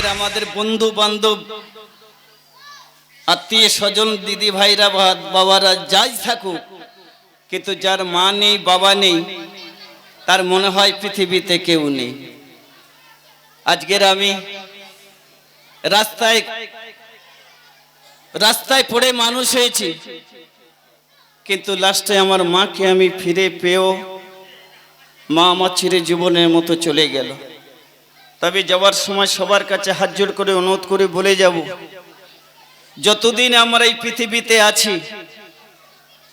আজকের আমাদের বন্ধু বান্ধব, আত্মীয় স্বজন, দিদি ভাইরা বাবারা যাই থাকুক, কিন্তু যার মা নেই, বাবা নেই, তার মনে হয় পৃথিবীতে কেউ নেই। আজকের আমি রাস্তায় রাস্তায় পড়ে মানুষ হয়েছি, কিন্তু লাস্টে আমার মাকে আমি ফিরে পেয়েও মা আমার ছেড়ে জীবনের মতো চলে গেল। তবে যাওয়ার সময় সবার কাছে হাত জোড় করে অনুরোধ করে বলে যাব, যতদিন আমরা এই পৃথিবীতে আছি,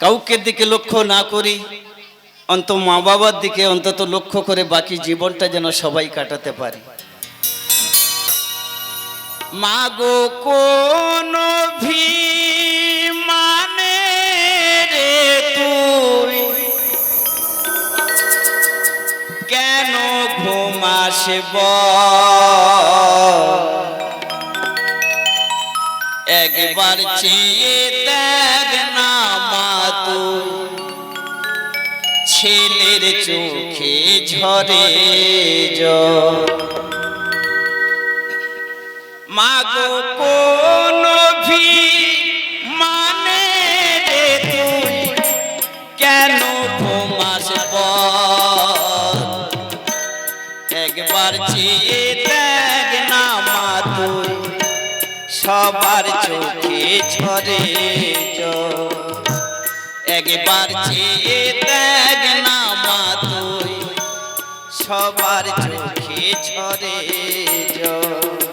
কাউকে দিকে লক্ষ্য না করি অন্ত মা বাবার দিকে অন্তত লক্ষ্য করে বাকি জীবনটা যেন সবাই কাটাতে পারি। মাগো কোন ভি ঘুমাসে একবার চেয়ে দেখ না মা তুই ছেলের চোখে ঝরে মাগো কোন ভি একবার চেয়ে ত্যাগ না মাতু সবার চোখে ঝরে একবার চেয়ে ত্যাগ না মাতু সবার চোখে ঝরে জল।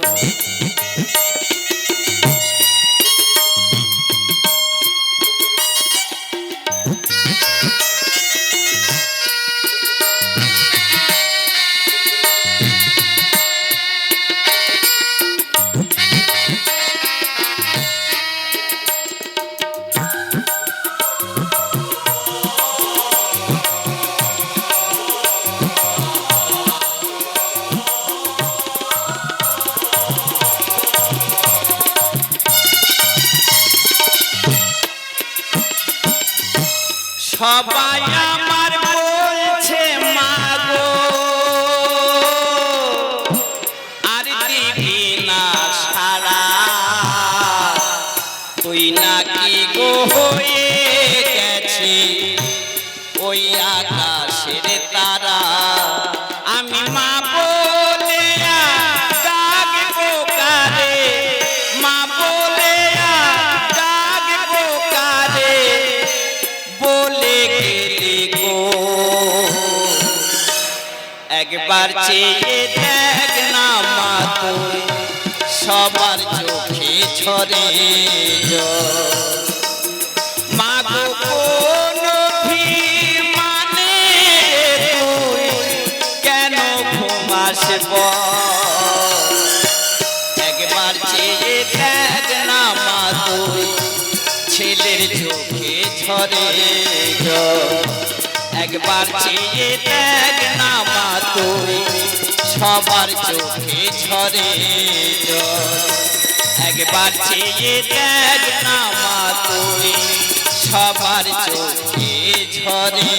ওই আকাশের তারা। আমি মা একবার চেয়ে দেখ না মা তুই সবার চোখে ছড়ে। মা গো কোন ভি মানে তুই কেন ঘুমাস বল? চোখে ঝরে। একবার চেয়ে দেখ না মা তুই সবার চোখে ঝরে। একবার চেয়ে দেখ না মা তুই সবার চোখে ঝরে।